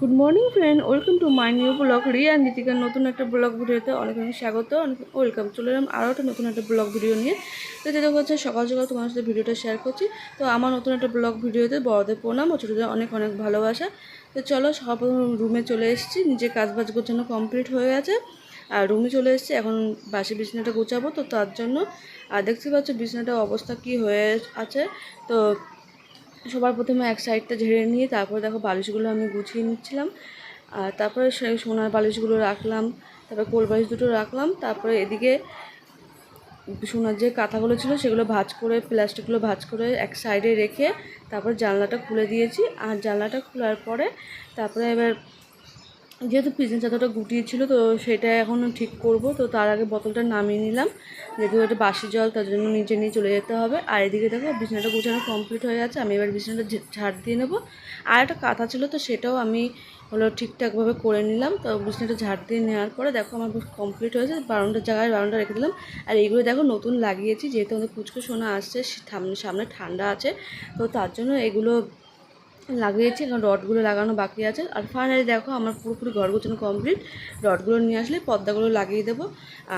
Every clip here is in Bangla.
Good morning friend welcome to my new blog Riya Nitikar নতুন একটা ব্লগ ভিডিওতে অনেক অনেক স্বাগত। অনেক ওয়েলকাম চলে এলাম আরও একটা নতুন একটা ব্লগ ভিডিও নিয়ে। তো যেটা হচ্ছে, সকাল সকাল তোমার সাথে ভিডিওটা শেয়ার করছি। তো আমার নতুন একটা ব্লগ ভিডিওতে বড়দের প্রণাম ও ছোটোদের অনেক অনেক ভালোবাসা। তো চলো সকাল রুমে চলে এসেছি। নিজে কাজ বাজ গোছানো কমপ্লিট হয়ে গেছে। আর রুমে চলে এসেছি। এখন বাসি বিছানাটা গোছাবো। তো তার জন্য, আর দেখতে পাচ্ছ বিছানাটার অবস্থা কি হয়ে আছে। তো সবার প্রথমে এক সাইডটা ঝেড়ে নিয়ে তারপর দেখো বালিশগুলো আমি গুছিয়ে নিচ্ছিলাম। আর তারপরে সোনার বালিশগুলো রাখলাম, তারপর কোল বালিশ দুটো রাখলাম, তারপরে এদিকে সোনার যে কাঁথাগুলো ছিল সেগুলো ভাজ করে, প্লাস্টিকগুলো ভাজ করে এক সাইডে রেখে তারপর জানলাটা খুলে দিয়েছি। আর জানলাটা খোলার পরে তারপরে এবার যেহেতু পিছন চাদরটা গুটিয়েছিল তো সেটা এখন ঠিক করব। তো তার আগে বোতলটা নামিয়ে নিলাম। যেহেতু এটা বাসি জল, তার জন্য নিচে নিয়ে চলে যেতে হবে। আর এদিকে দেখো, বিছানাটা গুছানো কমপ্লিট হয়ে গেছে। আমি এবার বিছানাটা ঝাড় দিয়ে নেব। আর একটা কাঁথা ছিল, তো সেটাও আমি হলো ঠিকঠাকভাবে করে নিলাম। তো বিছানাটা ঝাড় দিয়ে নেওয়ার পরে দেখো আমার কমপ্লিট হয়েছে। বারোটার জায়গায় বারোটা রেখে দিলাম। আর এইগুলো দেখো নতুন লাগিয়েছি, যেহেতু আমাদের কুচকো সোনা আসছে সামনে সামনে ঠান্ডা আছে। তো তার জন্য এগুলো লাগিয়েছি এখন রডগুলো লাগানো বাকি আছে। আর ফাইনালি দেখো, আমার পুরোপুরি ঘর গোছানো কমপ্লিট রডগুলো নিয়ে আসলে পর্দাগুলো লাগিয়ে দেবো।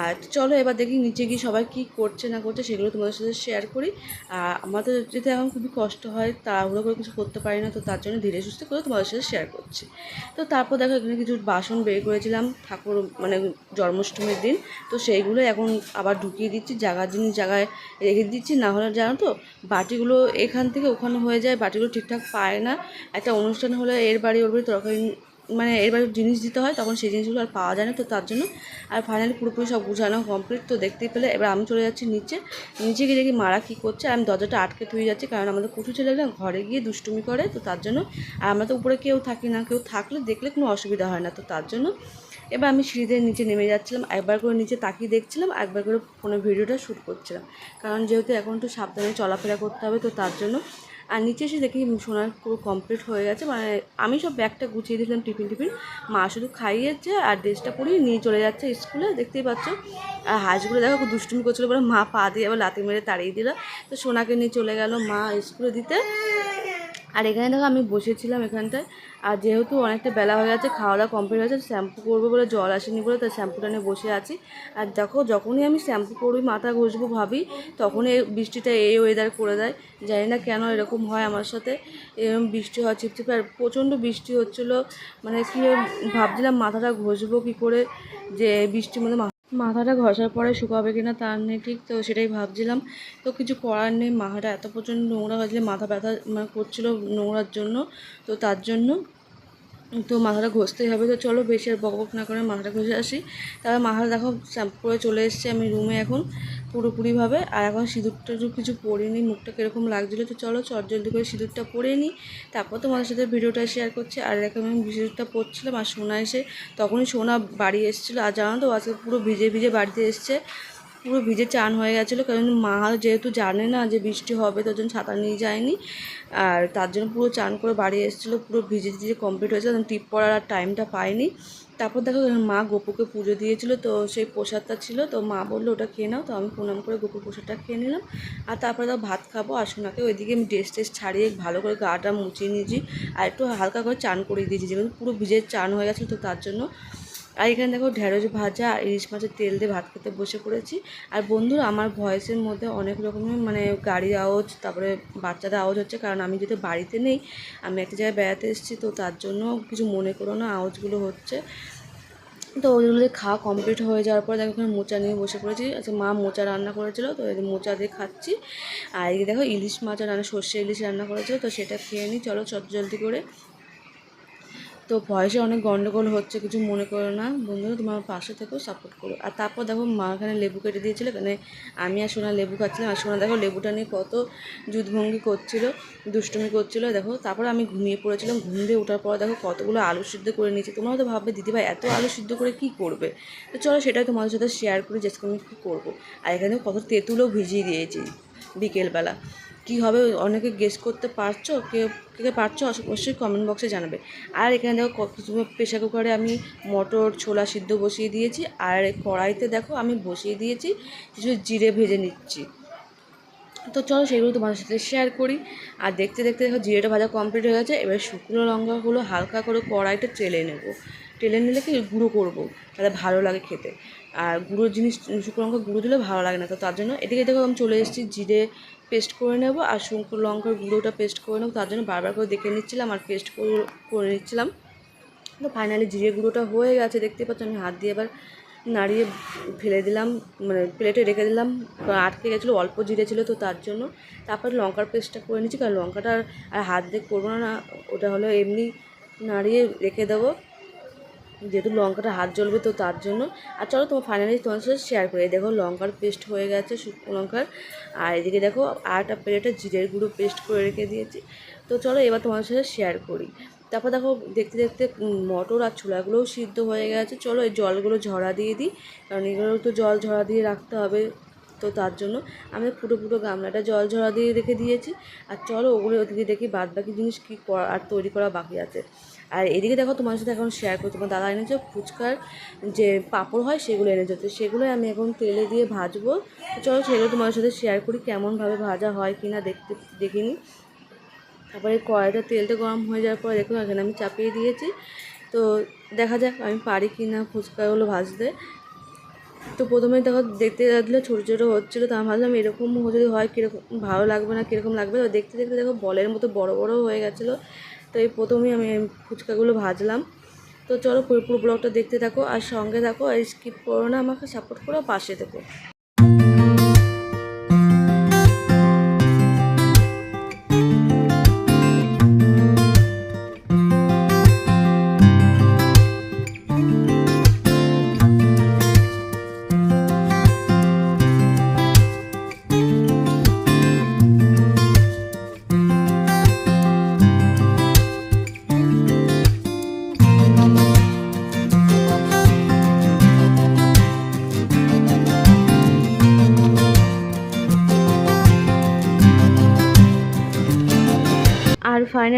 আর চলো এবার দেখি নিচে গিয়ে সবাই কী করছে, না করছে, সেগুলো তোমাদের সাথে শেয়ার করি। আর আমাদের যেতে এখন খুবই কষ্ট হয়, তাড়াহুড়ো করে কিছু করতে পারি না, তো তার জন্য ধীরে সুস্থ করে তোমাদের সাথে শেয়ার করছি। তো তারপর দেখো, এখানে কিছু বাসন বের করেছিলাম, ঠাকুর মানে জন্মাষ্টমীর দিন। তো সেইগুলো এখন আবার ঢুকিয়ে দিচ্ছি জায়গার জিনিস জায়গায় রেখে দিচ্ছি। না হলে জানো তো, বাটিগুলো এখান থেকে ওখানে হয়ে যায়, বাটিগুলো ঠিকঠাক পায় না। একটা অনুষ্ঠান হলে, এর বাড়ি ওর বাড়ি তরকারি মানে এর বাড়ির জিনিস দিতে হয়, তখন সেই জিনিসগুলো আর পাওয়া যায় না, তো তার জন্য। আর ফাইনালি পুরোপুরি সব গুছানো কমপ্লিট তো দেখতেই পেলে। এবার আমি চলে যাচ্ছি নিচে। নিচে গিয়ে দেখি মারা কী করছে আমি দরজাটা আটকে থুয়ে যাচ্ছি, কারণ আমাদের কুটু ছেলেরা ঘরে গিয়ে দুষ্টুমি করে, তো তার জন্য আর আমরা তো উপরে কেউ থাকি না, কেউ থাকলে দেখলে কোনো অসুবিধা হয় না, তো তার জন্য। এবার আমি সিঁড়িদের নিচে নেমে যাচ্ছিলাম, একবার করে নিচে তাকিয়ে দেখছিলাম, একবার করে ফোনের ভিডিওটা শ্যুট করছিলাম। কারণ যেহেতু এখন একটু সাবধানে চলাফেরা করতে হবে, তো তার জন্য আর নিচে এসে দেখি সোনার পুরো কমপ্লিট হয়ে গেছে। মানে আমি সব ব্যাগটা গুছিয়ে দিয়েছিলাম টিফিন টিফিন। মা শুধু খাইয়েছে আর ড্রেসটা পরিয়ে নিয়ে চলে যাচ্ছে স্কুলে, দেখতেই পাচ্ছ। আর হাঁসগুলো দেখো দুষ্টুমি করছিল, বলে মা পা দিয়ে আবার লাথি মেরে তাড়িয়ে দিল। তো সোনাকে নিয়ে চলে গেল মা স্কুলে দিতে। আর এখানে দেখো আমি বসেছিলাম এখানটায়, আর যেহেতু অনেকটা বেলা হয়ে গেছে খাওয়া দাওয়া কমপ্লিট হয়েছে, শ্যাম্পু করব বলে জল আসেনি বলে তাই শ্যাম্পুটা নিয়ে বসে আছি। আর দেখো, যখনই আমি শ্যাম্পু করবি, মাথা ঘষবো ভাবি, তখনই বৃষ্টিটা এই ওয়েদার করে দেয়। জানি না কেন এরকম হয় আমার সাথে এরকম বৃষ্টি হয় চিপচিপে আর প্রচণ্ড বৃষ্টি হচ্ছিল। মানে কি ভাবছিলাম, মাথাটা ঘষবো কী করে, যে বৃষ্টির মধ্যে মাথাটা ঘষার পরে শুকাবে কিনা তা নেই ঠিক তো সেটাই ভাবছিলাম। তো কিছু করার নেই, মাথাটা এত প্রচণ্ড নোংরা হয়েছিল মাথা ব্যথা মানে করছিল নোংরার জন্য। তো তার জন্য তো মাথাটা ঘষতেই হবে, তো চলো বেশি আর বক বক না করে মাথাটা ঘষে আসি। তারপর মাথাটা দেখো শ্যাম্পু করে চলে এসেছি আমি রুমে এখন পুরোপুরিভাবে। আর এখন সিঁদুরটা কিছু পরিনি মুখটা কীরকম লাগছিল, তো চলো চট জলদি করে সিঁদুরটা পরে নিই। তারপর তোমাদের সাথে ভিডিওটা শেয়ার করছি। আর এরকম আমি সিঁদুরটা পরছিলাম আর সোনা এসে তখনই সোনা বাড়ি এসেছিল। আর জানো তো আজকে পুরো ভিজে ভিজে বাড়িতে এসছে। পুরো ভিজে চান হয়ে গেছিল, কারণ মা যেহেতু জানে না যে বৃষ্টি হবে, তার জন্য ছাতা নিয়ে যায়নি। আর তার জন্য পুরো চান করে বাড়ি এসেছিল, পুরো ভিজে ভিজে কমপ্লিট হয়েছে তখন টিপ পড়ার আর টাইমটা পায়নি তারপর দেখো মা গোপুকে পুজো দিয়েছিল, তো সেই প্রসাদটা ছিল, তো মা বলল ওটা খেয়ে নাও, তো আমি প্রণাম করে গোপুর প্রসাদটা খেয়ে নিলাম। আর তারপরে তো ভাত খাব, আর সোনাকে ওইদিকে আমি ড্রেস টেস ছাড়িয়ে ভালো করে গাটা মুছিয়ে নিয়েছি, আর একটু হালকা করে চান করে দিয়েছি, যেহেতু পুরো ভিজে চান হয়ে গেছিল, তো তার জন্য আর এখানে দেখো ঢেঁড়স ভাজা ইলিশ মাছের তেল দিয়ে ভাত খেতে বসে পড়েছি। আর বন্ধুরা, আমার ভয়েসের মধ্যে অনেক রকমের মানে গাড়ির আওয়াজ, তারপরে বাচ্চাদের আওয়াজ হচ্ছে, কারণ আমি যেহেতু বাড়িতে নেই, আমি একটা জায়গায় বেড়াতে এসেছি, তো তার জন্য কিছু মনে করো না, আওয়াজগুলো হচ্ছে। তো ওইগুলো খাওয়া কমপ্লিট হয়ে যাওয়ার পরে দেখো এখানে মোচা নিয়ে বসে পড়েছি। আচ্ছা মা মোচা রান্না করেছিল, তো মোচা দিয়ে খাচ্ছি। আর এই দেখো ইলিশ মাছ রান্না, সর্ষে ইলিশ রান্না করেছিল, তো সেটা খেয়ে নিই চলো চট জলদি করে। তো ভয়েসে অনেক গন্ডগোল হচ্ছে, কিছু মনে করো না। বন্ধুরা, তোমার পাশে থেকেও সাপোর্ট করো। আর তারপর দেখো, মা এখানে লেবু কেটে দিয়েছিল, এখানে আমি আর সোনা লেবু খাচ্ছিলাম। আর সোনা দেখো, লেবুটা নিয়ে কত যুদ্ধভঙ্গি করছিল, দুষ্টুমি করছিল। দেখো, তারপর আমি ঘুমিয়ে পড়েছিলাম। ঘুম দিয়ে ওঠার পর দেখো, কতগুলো আলু সিদ্ধ করে নিয়েছি। তোমরা হয়তো ভাববে দিদিভাই এত আলু সিদ্ধ করে কী করবে? তো চলো, সেটাই তোমাদের সাথে শেয়ার করি, যে আমি কী করব। আর এখানে কত তেঁতুলও ভিজিয়ে দিয়েছি বিকেলবেলা। কী হবে অনেকে গেস করতে পারছ? কে কে পারছ? অবশ্যই কমেন্ট বক্সে জানাবে। আর এখানে দেখো কিছু প্রেশার কুকারে আমি মটর, ছোলা সিদ্ধ বসিয়ে দিয়েছি। আর কড়াইতে দেখো আমি বসিয়ে দিয়েছি কিছু জিরে ভেজে নিচ্ছি। তো চলো সেগুলো তোমাদের সাথে শেয়ার করি। আর দেখতে দেখতে দেখো জিরেটা ভাজা কমপ্লিট হয়ে গেছে। এবার শুকনো লঙ্কাগুলো হালকা করে কড়াইটা চেলে নেব। টেলে নিলে কি গুঁড়ো করব? তাহলে ভালো লাগে খেতে। আর গুঁড়ো জিনিস, শুকনো লঙ্কা গুঁড়ো দিলে ভালো লাগে না। তো তার জন্য এদিকে দেখো আমি চলে এসেছি, জিরে পেস্ট করে নেব আর শুকনো লঙ্কার গুঁড়োটা পেস্ট করে নেব। তার জন্য বারবার করে দেখে নিচ্ছিলাম আর পেস্ট করে নিচ্ছিলাম। তো ফাইনালি জিরে গুঁড়োটা হয়ে গেছে, দেখতে পাচ্ছ আমি হাত দিয়ে এবার নাড়িয়ে ফেলে দিলাম মানে প্লেটে রেখে দিলাম। আটকে গেছিল, অল্প জিরে ছিল তো তার জন্য। তারপর লঙ্কার পেস্টটা করে নিচ্ছি, কারণ লঙ্কাটা আর- হাত দিয়ে করব না, ওটা হলো এমনি নাড়িয়ে রেখে দেবো। যেহেতু লঙ্কাটা হাত জ্বলবে তো তার জন্য। আর চলো তোমার ফাইনালি তোমার সাথে শেয়ার করি। দেখো লঙ্কার পেস্ট হয়ে গেছে, শুকনো লঙ্কার। আর এদিকে দেখো আর একটা প্লেটে জিরের গুঁড়ো পেস্ট করে রেখে দিয়েছি। তো চলো এবার তোমার সাথে শেয়ার করি। তারপর দেখো দেখতে দেখতে মটর আর ছোলাগুলোও সিদ্ধ হয়ে গেছে। চলো এই জলগুলো ঝরা দিয়ে দিই। কারণ এগুলো তো জল ঝরা দিয়ে রাখতে হবে তো তার জন্য। আমি পুরো পুরো গামলাটা জল ঝরা দিয়ে রেখে দিয়েছি। আর চলো ওগুলো ওদিকে দেখি বাদ বাকি জিনিস কী, আর তৈরি করা বাকি আছে। আর এদিকে দেখো তোমার সাথে এখন শেয়ার করছি। তোমার দাদা এনেছে ফুচকার যে পাঁপড় হয়, সেগুলো এনেছে। তো সেগুলোই আমি এখন তেলে দিয়ে ভাজবো। চলো সেগুলো তোমার সাথে শেয়ার করি কেমনভাবে ভাজা হয় কি না দেখতে, দেখিনি। তারপরে কড়াইটা তেলটা গরম হয়ে যাওয়ার পর দেখুন এখানে আমি চাপিয়ে দিয়েছি। তো দেখা যাক আমি পারি কি না ফুচকাগুলো ভাজতে। তো প্রথমে দেখো দেখতে লাগলে ছোটো ছোটো হচ্ছিল, তো আমি ভাবলাম এরকম যদি হয়, কীরকম ভালো লাগবে না, কীরকম লাগবে? দেখতে দেখতে দেখো বলের মতো বড় বড় হয়ে গেছিল। তো এই প্রথমেই আমি ফুচকাগুলো ভাজলাম। তো চলো পুরো পুরো ব্লগটা দেখতে থাকো আর সঙ্গে থাকো আর স্কিপ করো না, আমাকে সাপোর্ট করো, পাশে থেকো।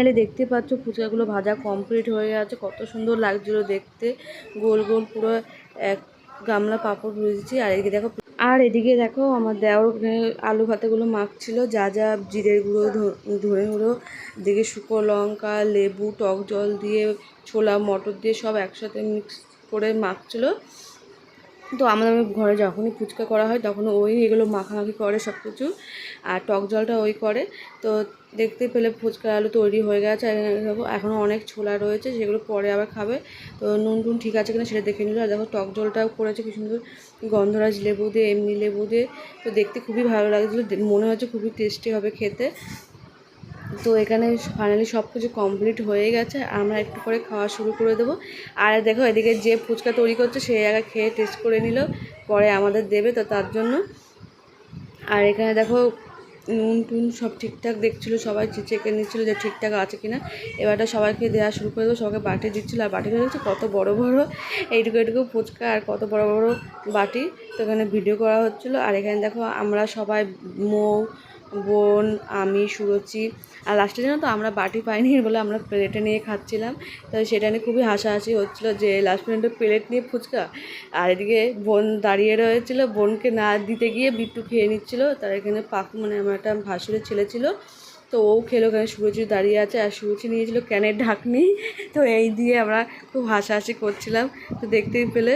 ফাইনালি দেখতে পাচ্ছ, ফুচকাগুলো ভাজা কমপ্লিট হয়ে গেছে। কত সুন্দর লাগছিল দেখতে। গোল গোল পুরো এক গামলা পাঁপড় ভেজেছি। আর এদিকে দেখো, আর এদিকে দেখো, আমার ওখানে আলু ভাতেগুলো মাখছিল। যা যা জিরের গুঁড়ো ধ- ধনে গুঁড়ো, এদিকে শুকনো লঙ্কা, লেবু, টক জল দিয়ে ছোলা, মটর দিয়ে সব একসাথে মিক্স করে মাখছিল। তো আমাদের ঘরে যখনই ফুচকা করা হয় তখন ওই এগুলো মাখামাখি করে সব কিছু আর টক জলটা ওই করে। তো দেখতে পেলে ফুচকা আলু তৈরি হয়ে গেছে এখনও অনেক ছোলা রয়েছে, সেগুলো পরে আবার খাবে। তো নুন টুন ঠিক আছে কিনা সেটা দেখে নিল। আর দেখো টক জলটাও করেছে, কি সুন্দর গন্ধরাজ লেবু দিয়ে, এমনি লেবু দিয়ে। তো দেখতে খুবই ভালো লাগছিল মনে হচ্ছে খুবই টেস্টি হবে খেতে। তো এখানে ফাইনালি সব কিছু কমপ্লিট হয়ে গেছে, আমরা একটু করে খাওয়া শুরু করে দেবো। আর দেখো এদিকে যে ফুচকা তৈরি করছে, সে আগে খেয়ে টেস্ট করে নিল, পরে আমাদের দেবে তো তার জন্য। আর এখানে দেখো নুন টুন সব ঠিকঠাক দেখছিলো, সবাই চেকে নিচ্ছিলো যে ঠিকঠাক আছে কিনা। এবারটা সবাইকে দেওয়া শুরু করে দেবো, সবাইকে বাটি দিচ্ছিল। আর বাটিগুলো দেখছ কত বড় বড়, এইটুকু এইটুকু ফুচকা আর কত বড় বড় বাটি। তো এখানে ভিডিও করা হচ্ছিল। আর এখানে দেখো আমরা সবাই মৌ বোন, আমি, সুরচি। আর লাস্টে জানো তো আমরা বাটি পাইনি বলে আমরা প্লেটে নিয়ে খাচ্ছিলাম। তো সেটা নিয়ে খুবই হাসাহাসি হচ্ছিল যে লাস্ট পর্যন্ত প্লেট নিয়ে ফুচকা। আর এদিকে বোন দাঁড়িয়ে রয়েছিল। বোনকে না দিতে গিয়ে বিট্টু খেয়ে নিচ্ছিলো। তার এখানে পাকু মানে আমার একটা ভাসুরের ছেলে ছিল। তো ও খেলো কেন? সুরচি দাঁড়িয়ে আছে। আর সুরচি নিয়েছিল ক্যানের ঢাকনি। তো এই দিয়ে আমরা খুব হাসাহাসি করছিলাম। তো দেখতেই পেলে।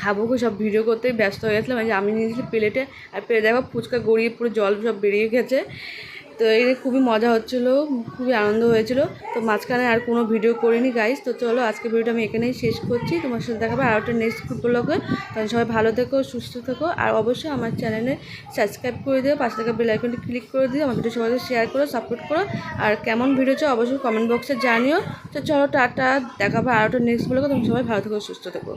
খাব সব ভিডিও করতেই ব্যস্ত হয়ে গেছিলাম। যে আমি নিয়েছি প্লেটে, আর প্লেটে দেখো ফুচকা গড়িয়ে পুরো জল সব বেরিয়ে গেছে। তো এই খুবই মজা হচ্ছিল, খুবই আনন্দ হয়েছিল। তো মাঝখানে আর কোনো ভিডিও করিনি গাইস তো চলো, আজকে ভিডিওটা আমি এখানেই শেষ করছি। তোমার সাথে দেখাবে আর একটা নেক্সট ব্লগে তখন সবাই ভালো থেকো, সুস্থ থেকো। আর অবশ্যই আমার চ্যানেলে সাবস্ক্রাইব করে দিও, পাশে থাকা বেল আইকনটি ক্লিক করে দিও, আমার ভিডিও সবাইকে শেয়ার করো সাপোর্ট করো। আর কেমন ভিডিও চাও অবশ্যই কমেন্ট বক্সে জানিও। তো চলো, টাটা, দেখাবো আর একটা নেক্সট ব্লগে তুমি সবাই ভালো থেকো, সুস্থ থেকো।